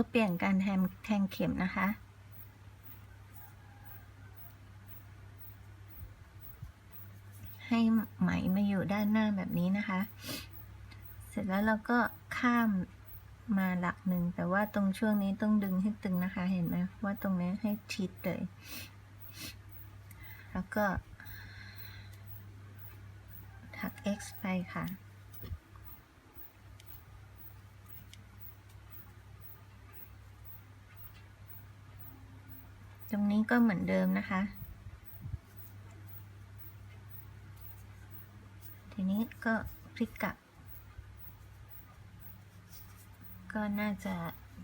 ็เปลี่ยนการแทงแทงเข็มนะคะ ให้ไหมมาอยู่ด้านหน้าแบบนี้นะคะ เสร็จแล้วเราก็ข้ามมาหลักหนึ่ง แต่ว่าตรงช่วงนี้ต้องดึงให้ตึงนะคะ เห็นไหมว่าตรงนี้ให้ชิดเลย แล้วก็ถัก x ไปค่ะ ตรงนี้ก็เหมือนเดิมนะคะ ทีนี้ก็พลิกกลับ ก็น่าจะ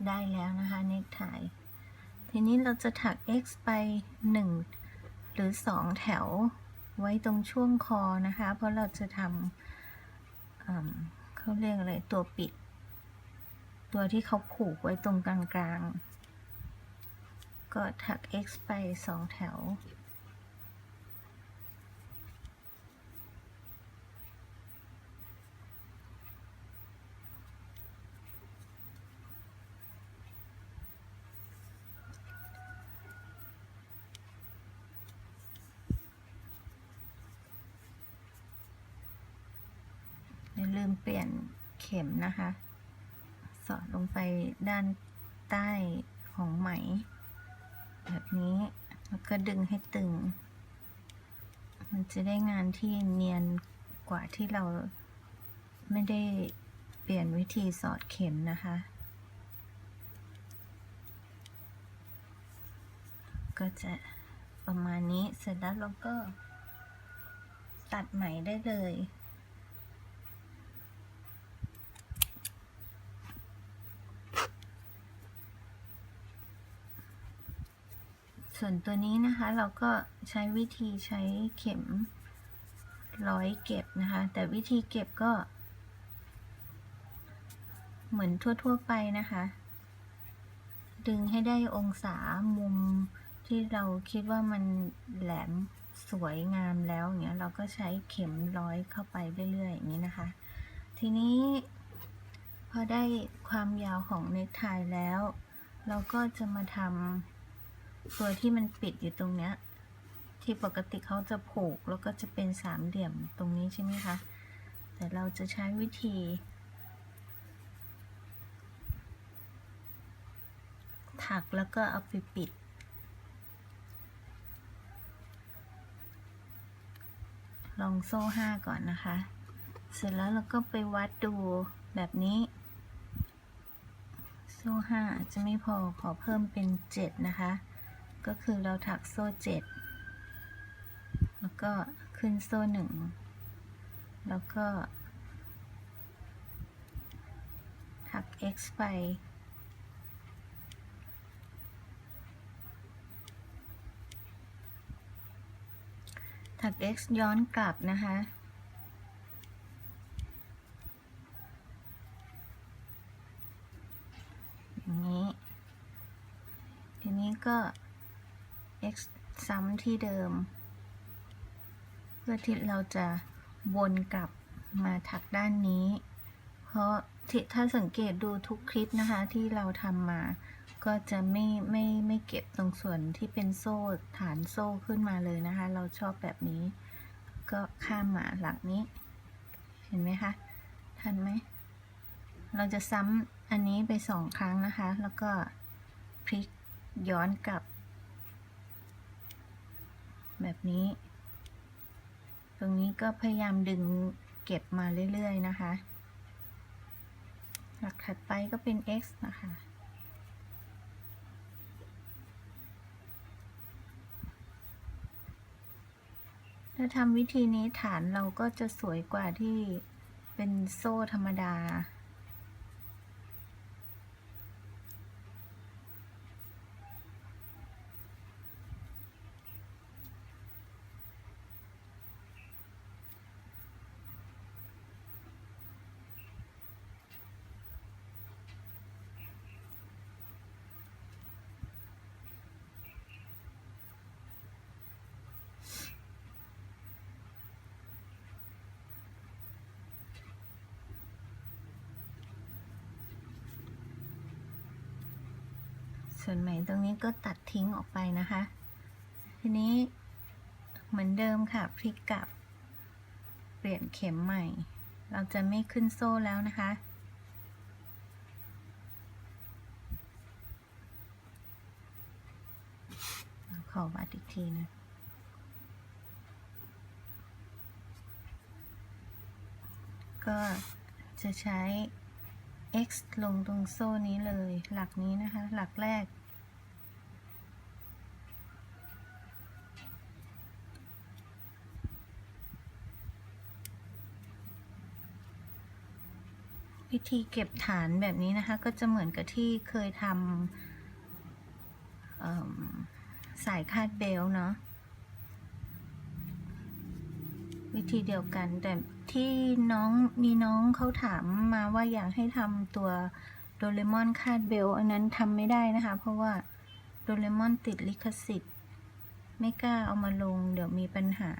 ได้แล้วนะคะเนกไททีนี้เราจะถัก x ไป 1 หรือ 2 แถวไว้ตรงช่วงคอนะคะ เพราะเราจะทำเเขาเรียกอะไร ตัวปิด ตัวที่เขาผูกไว้ตรงกลางๆ ก็ถัก x ไป 2 แถว อย่าลืมเปลี่ยนเข็มนะคะ สอดลงไปด้านใต้ของไหม แบบนี้ แล้วก็ดึงให้ตึง มันจะได้งานที่เนียนกว่าที่เราไม่ได้เปลี่ยนวิธีสอดเข็มนะคะ ก็จะประมาณนี้เสร็จแล้วเราก็ตัดไหมได้เลย ส่วนตัวนี้นะคะเราก็ใช้วิธีใช้เข็มร้อยเก็บนะคะ แต่วิธีเก็บก็ เหมือนทั่ว ๆ ไปนะคะ ดึงให้ได้องศามุมที่เราคิดว่ามันแหลมสวยงามแล้วอย่างเงี้ยเราก็ใช้เข็มร้อยเข้าไปเรื่อยๆอย่างนี้นะคะ ทีนี้พอได้ความยาวของเนคไทแล้ว เราก็จะมาทำ ตัวที่มันปิดอยู่ตรงเนี้ย ที่ปกติเขาจะผูกแล้วก็จะเป็นสามเหลี่ยมตรงนี้ใช่ไหมคะ แต่เราจะใช้วิธีถักแล้วก็เอาไปปิด ลองโซ่ห้าก่อนนะคะ เสร็จแล้วเราก็ไปวัดดูแบบนี้ โซ่ห้าจะไม่พอขอเพิ่มเป็นเจ็ดนะคะ ก็คือเราถักโซ่เจ็ดแล้วก็ขึ้นโซ่หนึ่งแล้วก็ ถัก x ไป ถัก x ย้อนกลับนะคะอย่างนี้ ทีนี้ก็ ซ้ำที่เดิม เพื่อที่เราจะวนกลับมาถักด้านนี้ เพราะถ้าสังเกตดูทุกคลิปนะคะที่เราทำมาก็จะไม่ไม่ไม่เก็บตรงส่วนที่เป็นโซ่ฐานโซ่ขึ้นมาเลยนะคะ เราชอบแบบนี้ ก็ข้ามมาหลักนี้ เห็นไหมคะ ทันไหม เราจะซ้ำอันนี้ไปสองครั้งนะคะ แล้วก็พลิกย้อนกลับ แบบนี้ ตรงนี้ก็พยายามดึงเก็บมาเรื่อยๆนะคะหลักถัดไปก็เป็น x นะคะถ้าทำวิธีนี้ฐานเราก็จะสวยกว่าที่เป็นโซ่ธรรมดา ส่วนไหมตรงนี้ก็ตัดทิ้งออกไปนะคะ ทีนี้เหมือนเดิมค่ะพลิกกลับ เปลี่ยนเข็มใหม่ เราจะไม่ขึ้นโซ่แล้วนะคะ ขอวัดอีกทีนะก็จะใช้ x ลงตรงโซ่นี้เลย หลักนี้นะคะ หลักแรก วิธีเก็บฐานแบบนี้นะคะ ก็จะเหมือนกับที่เคยทำสายคาดเบลต์เนาะ วิธีเดียวกัน แต่ที่น้องมีน้องเขาถามมาว่าอยากให้ทำตัวโดเรมอนคาดเบลอันนั้นทำไม่ได้นะคะ เพราะว่าโดเรมอนติดลิขสิทธิ์ ไม่กล้าเอามาลง เดี๋ยวมีปัญหา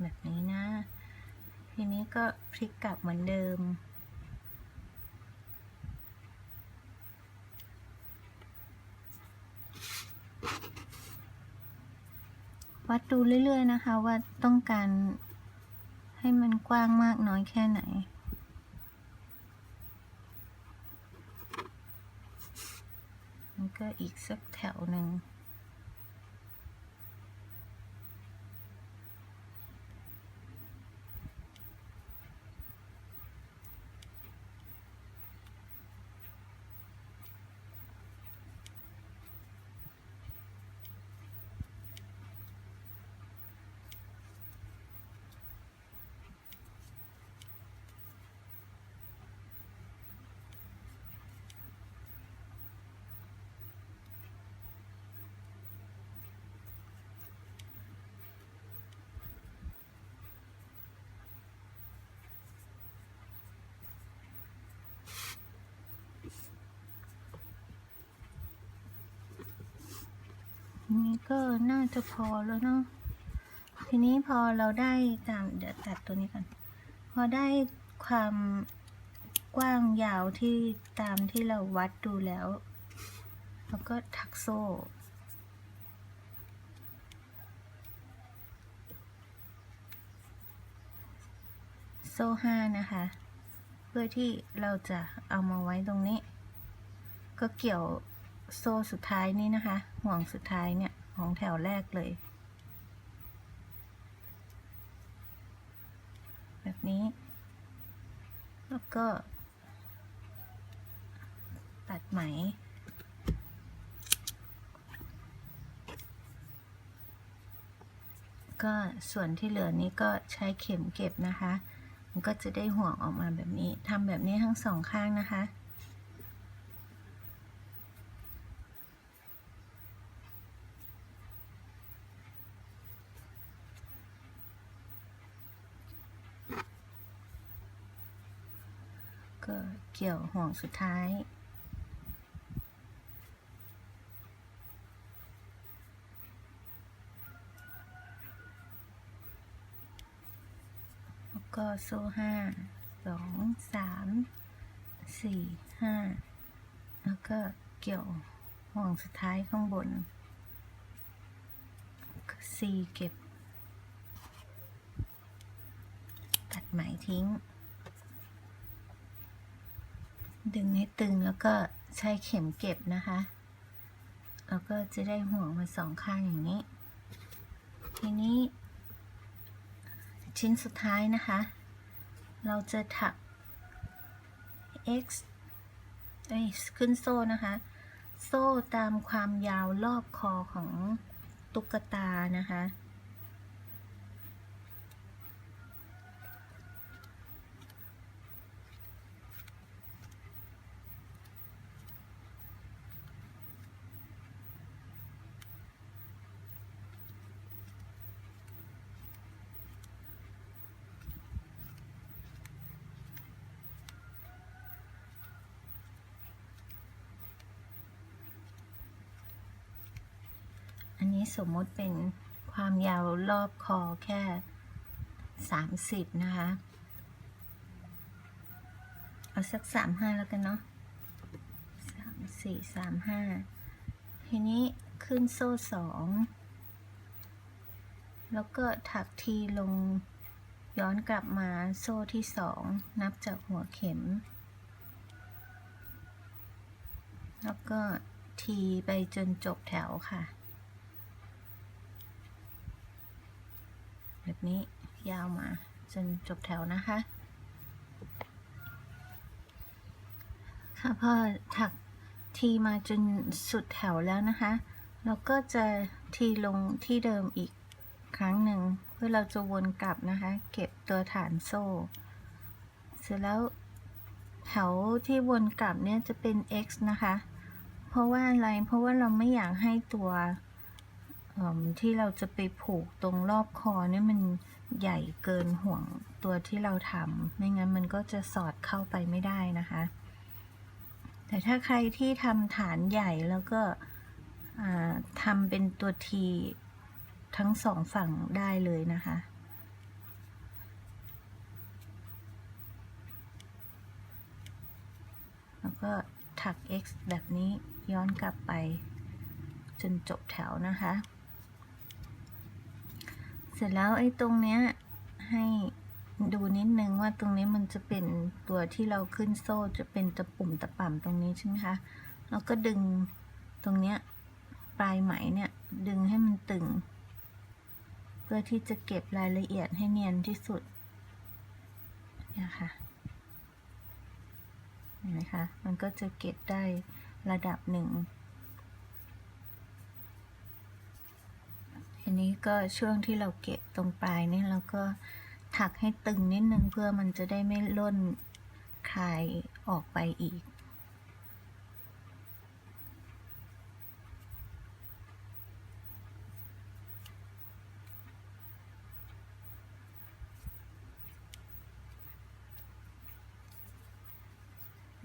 แบบนี้นะ ทีนี้ก็พลิกกลับเหมือนเดิม วัดดูเรื่อยๆนะคะว่าต้องการให้มันกว้างมากน้อยแค่ไหนก็อีกสักแถวหนึ่ง นี่ก็น่าจะพอแล้วเนาะทีนี้พอเราได้ตามเดี๋ยวตัดตัวนี้ก่อนพอได้ความกว้างยาวที่ตามที่เราวัดดูแล้วเราก็ถักโซ่โซ่ห้านะคะ เพื่อที่เราจะเอามาไว้ตรงนี้ ก็เกี่ยวโซ่สุดท้ายนี้นะคะ ห่วงสุดท้ายเนี่ยของแถวแรกเลย แบบนี้ แล้วก็ ตัดไหม ก็ส่วนที่เหลือนี้ก็ใช้เข็มเก็บนะคะ มันก็จะได้ห่วงออกมาแบบนี้ทำแบบนี้ทั้งสองข้างนะคะ ก็เกี่ยวห่วงสุดท้าย แล้วก็โซ่ห้าสองสามสี่ห้าแล้วก็เกี่ยวห่วงสุดท้ายข้างบนสี่เก็บ ตัดไหมทิ้ง ดึงให้ตึงแล้วก็ใช้เข็มเก็บนะคะ แล้วก็จะได้ห่วงมาสองข้างอย่างนี้ ทีนี้ ชิ้นสุดท้ายนะคะ เราจะถัก x เอ้ยขึ้นโซ่นะคะ โซ่ตามความยาวรอบคอของตุ๊กตานะคะ อั นี้สมมติเป็นความยาวรอบคอแค่สามสิบนะคะ เอาสักสามห้าแล้วกันเนาะสามสี่สามห้าทีนี้ขึ้นโซ่สองแล้วก็ถักทีลงย้อนกลับมาโซ่ที่สองนับจากหัวเข็ม แล้วก็ทีไปจนจบแถวค่ะ แบบนี้ยาวมาจนจบแถวนะคะ ค่ะพอถักทีมาจนสุดแถวแล้วนะคะ เราก็จะทีลงที่เดิมอีกครั้งหนึ่งเพื่อเราจะวนกลับนะคะ เก็บตัวฐานโซ่ เสร็จแล้วแถวที่วนกลับเนี่ยจะเป็น x นะคะ เพราะว่าอะไรเพราะว่าเราไม่อยากให้ตัว ที่เราจะไปผูกตรงรอบคอเนี่ยมันใหญ่เกินห่วงตัวที่เราทำไม่งั้นมันก็จะสอดเข้าไปไม่ได้นะคะ แต่ถ้าใครที่ทำฐานใหญ่แล้วก็ทำเป็นตัวทีทั้งสองฝั่งได้เลยนะคะ แล้วก็ถัก x แบบนี้ย้อนกลับไปจนจบแถวนะคะ เสร็จแล้วไอ้ตรงเนี้ยให้ดูนิดนึงว่าตรงนี้มันจะเป็นตัวที่เราขึ้นโซ่จะเป็นตะปุ่มตะป่ำตรงนี้ใช่ไหมคะแล้วก็ดึงตรงเนี้ยปลายไหมเนี่ยดึงให้มันตึง เพื่อที่จะเก็บรายละเอียดให้เนียนที่สุดเนี่ยค่ะเห็นไหมคะมันก็จะเก็บได้ระดับหนึ่ง นี้ก็ช่วงที่เราเก็บตรงปลายนี่เราก็ถักให้ตึงนิดนึงเพื่อมันจะได้ไม่ล่นคลายออกไปอีก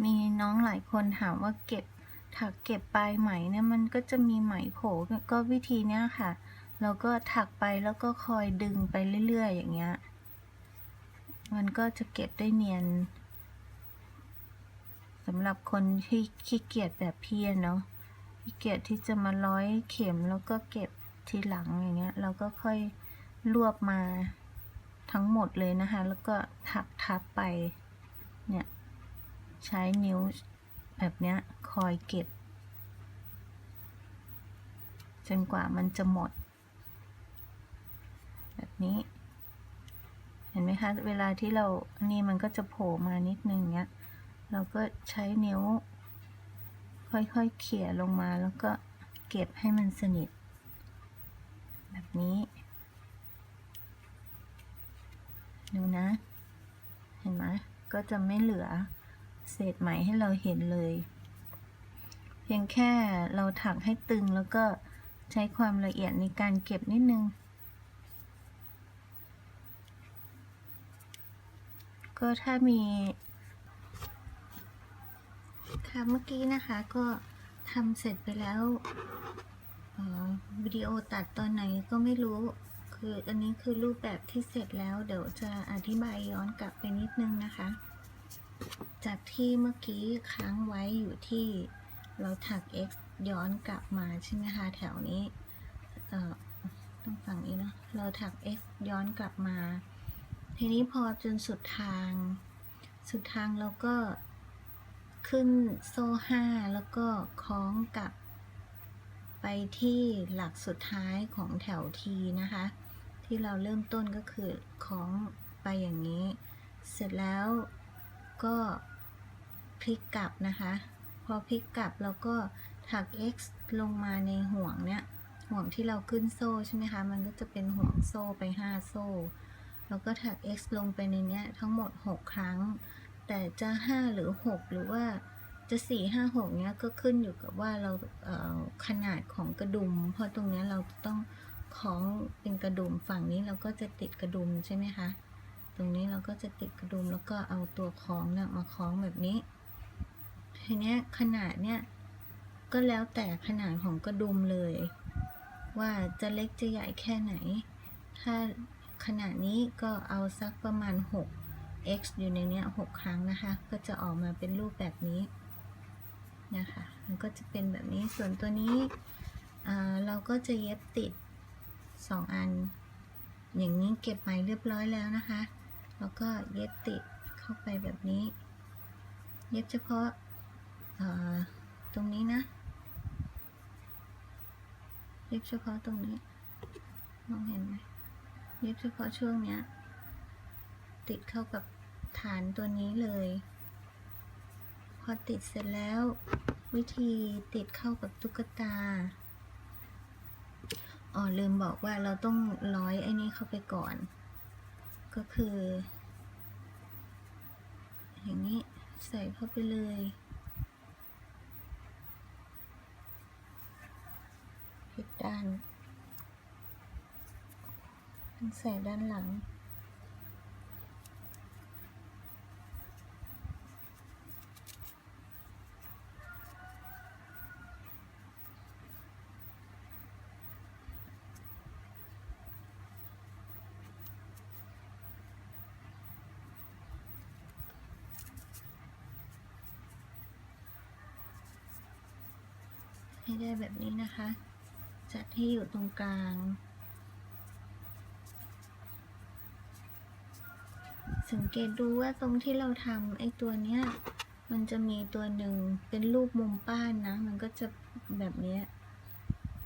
มีน้องหลายคนถามว่าเก็บถักเก็บปลายไหมเนี่ยมันก็จะมีไหมโผล่ก็วิธีเนี้ยค่ะ เราก็ถักไปแล้วก็คอยดึงไปเรื่อย ๆ อย่างเงี้ย มันก็จะเก็บได้เนียนสำหรับคนที่ขี้เกียจแบบพี่เนาะขี้เกียจที่จะมาร้อยเข็มแล้วก็เก็บทีหลังอย่างเงี้ย เราก็ค่อยรวบมาทั้งหมดเลยนะคะ แล้วก็ถักทับไป เนี่ย ใช้นิ้วแบบเนี้ย คอยเก็บ จนกว่ามันจะหมด นี้ เห็นไหมคะ เวลาที่เรานนี้มันก็จะโผล่มานิดนึงเนี้ย เราก็ใช้นิ้ว ค่อยๆเขี่ยลงมาแล้วก็เก็บให้มันสนิท แบบนี้ ดูนะ เห็นไหมก็จะไม่เหลือเศษไหมให้เราเห็นเลย เพียงแค่เราถักให้ตึงแล้วก็ใช้ความละเอียดในการเก็บนิดนึง ก็ถ้ามีค่ะเมื่อกี้นะคะก็ทำเสร็จไปแล้ววิดีโอตัดตอนไหนก็ไม่รู้ คืออันนี้คือรูปแบบที่เสร็จแล้ว เดี๋ยวจะอธิบายย้อนกลับไปนิดนึงนะคะ จากที่เมื่อกี้ค้างไว้อยู่ที่เราถัก x ย้อนกลับมาใช่ไหมคะแถวนี้ต้องฝั่งนี้เนาะเราถัก x ย้อนกลับมา ทีนี้พอจนสุดทาง สุดทางเราก็ขึ้นโซ่ห้าแล้วก็คล้องกับ ไปที่หลักสุดท้ายของแถวทีนะคะ ที่เราเริ่มต้นก็คือคล้องไปอย่างนี้ เสร็จแล้วก็พลิกกลับนะคะ พอพลิกกลับเราก็ถัก x ลงมาในห่วงเนี้ยห่วงที่เราขึ้นโซ่ใช่ไหมคะ มันก็จะเป็นห่วงโซ่ไป 5 โซ่ แล้วก็ถัก x ลงไปในเนี้ยทั้งหมด 6 ครั้ง แต่จะ 5 หรือ 6 หรือว่าจะ 4 5 6 เนี้ยก็ขึ้นอยู่กับว่าเราเขนาดของกระดุม เพราะตรงเนี้ยเราต้องคล้องเป็นกระดุมฝั่งนี้เราก็จะติดกระดุมใช่ไหมคะ ตรงนี้เราก็จะติดกระดุมแล้วก็เอาตัวคล้องนี่ยมาคล้องแบบนี้ ทีเนี้ยขนาดเนี้ยก็แล้วแต่ขนาดของกระดุมเลย ว่าจะเล็กจะใหญ่แค่ไหน ถ้า ขนาดนี้ก็เอาสักประมาณ 6 x อยู่ในเนี้ย6ครั้งนะคะ ก็จะออกมาเป็นรูปแบบนี้นะคะมันก็จะเป็นแบบนี้ส่วนตัวนี้เราก็จะเย็บติด 2 อัน อย่างนี้เก็บไหมเรียบร้อยแล้วนะคะ แล้วก็เย็บติดเข้าไปแบบนี้ เย็บเฉพาะตรงนี้นะเย็บเฉพาะตรงนี้มองเห็นไหม เย็บเฉพาะช่วงเนี้ย ติดเข้ากับฐานตัวนี้เลย พอติดเสร็จแล้ว วิธีติดเข้ากับตุ๊กตาอ๋อลืมบอกว่าเราต้องร้อยไอ้นี่เข้าไปก่อน ก็คือ อย่างนี้ใส่เข้าไปเลยผิดด้าน ต้องใส่ด้านหลัง ให้ได้แบบนี้นะคะจัดให้อยู่ตรงกลาง สังเกตดูว่าตรงที่เราทำไอ้ตัวเนี้ย มันจะมีตัวหนึ่งเป็นรูปมุมป้านนะ มันก็จะแบบเนี้ย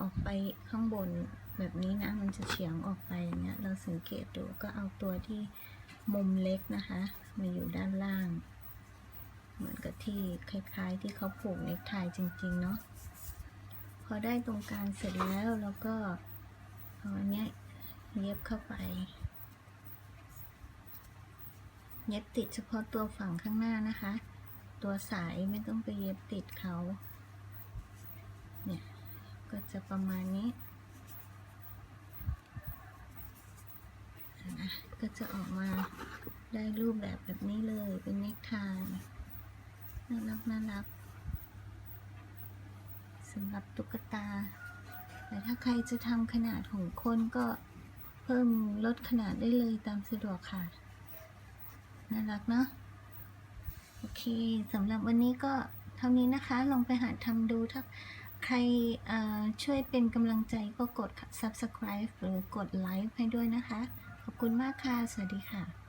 ออกไปข้างบนแบบนี้นะ มันจะเฉียงออกไปอย่างเงี้ย เราสังเกตดูก็เอาตัวที่มุมเล็กนะคะ มาอยู่ด้านล่าง เหมือนกับที่คล้ายๆ ที่เขาผูกเนคไทจริง ๆ เนาะพอได้ตรงกลางเสร็จแล้วแล้วก็เอาอันเนี้ยเย็บเข้าไป เย็บติดเฉพาะตัวฝั่งข้างหน้านะคะ ตัวสายไม่ต้องไปเย็บติดเขา เนี่ย ก็จะประมาณนี้นะก็จะออกมาได้รูปแบบแบบนี้เลยเป็นเนคไทน่ารักน่ารักสำหรับตุ๊กตา แต่ถ้าใครจะทำขนาดของคนก็เพิ่มลดขนาดได้เลยตามสะดวกค่ะ น่ารักเนาะโอเคสำหรับวันนี้ก็เท่านี้นะคะ ลองไปหาทำดูถ้าใครช่วยเป็นกำลังใจก็กด subscribe หรือกดไลค์ให้ด้วยนะคะ ขอบคุณมากค่ะ สวัสดีค่ะ